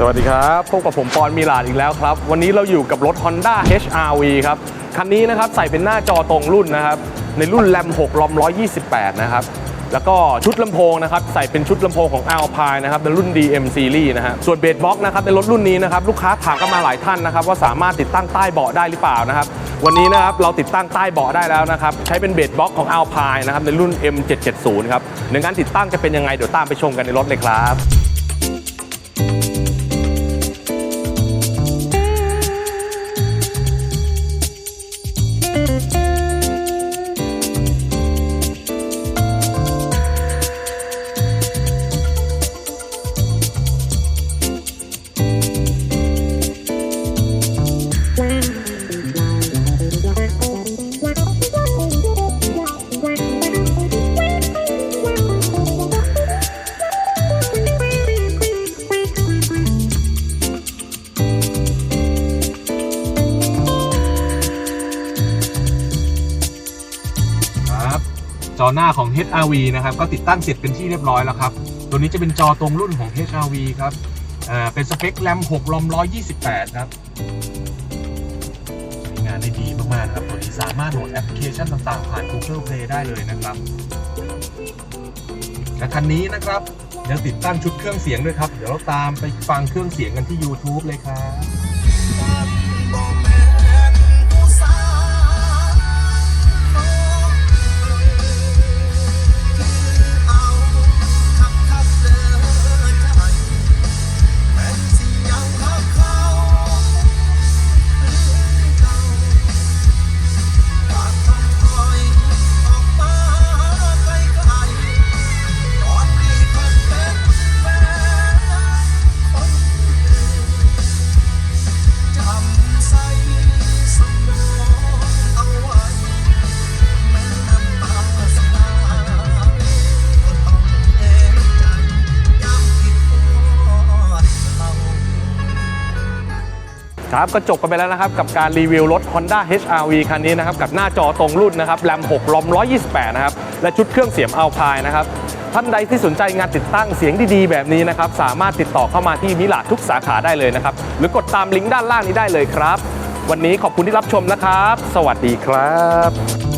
สวัสดีครับพบกับผมปอนมีลาดอีกแล้วครับ วันนี้เราอยู่กับรถ Honda HRV ครับ คันนี้นะครับใส่เป็นหน้าจอตรงรุ่นนะครับ ในรุ่นแรม6ลอม128 นะครับ แล้วก็ชุดลำโพงนะครับ ใส่เป็นชุดลำโพงของ Alpine นะครับในรุ่น DM Series นะฮะส่วนเบสบ็อกนะครับในรถรุ่นนี้นะครับลูกค้าถามกันมาหลายท่านนะครับ ว่าสามารถติดตั้งใต้เบาะได้หรือเปล่านะครับวันนี้นะครับเราติดตั้งใต้เบาะได้แล้วนะครับ ใช้เป็นเบสบ็อกของ Alpine นะครับในรุ่น M770 ครับในการติดตั้งจะเป็นยังไงเดี๋ยวตามไปชมกันในรถเลยครับ จอหน้าของ HRV นะครับก็ติดตั้งเสร็จเป็นที่เรียบร้อยแล้วครับ ตัวนี้จะเป็นจอตรงรุ่นของ HRV ครับเป็นสเปคแรม6ลอม128 ครับใช้งานได้ดีมากๆครับ ตัวนี้สามารถโหลดแอปพลิเคชันต่างๆ ผ่าน Google Play ได้เลยนะครับ และคันนี้นะครับยังติดตั้งชุดเครื่องเสียงด้วยครับ เดี๋ยวเราตามไปฟังเครื่องเสียงกันที่ YouTube เลยครับ ครับก็จบกันไปแล้วนะครับ กับการรีวิวรถ Honda HRV คันนี้นะครับ กับหน้าจอตรงรุ่นนะครับแรม6ลอม128 นะครับ และชุดเครื่องเสียง Alpine นะครับ ท่านใดที่สนใจงานติดตั้งเสียงดีๆ แบบนี้นะครับ สามารถติดต่อเข้ามาที่มิลาทุกสาขาได้เลยนะครับ หรือกดตามลิงก์ด้านล่างนี้ได้เลยครับ วันนี้ขอบคุณที่รับชมนะครับ สวัสดีครับ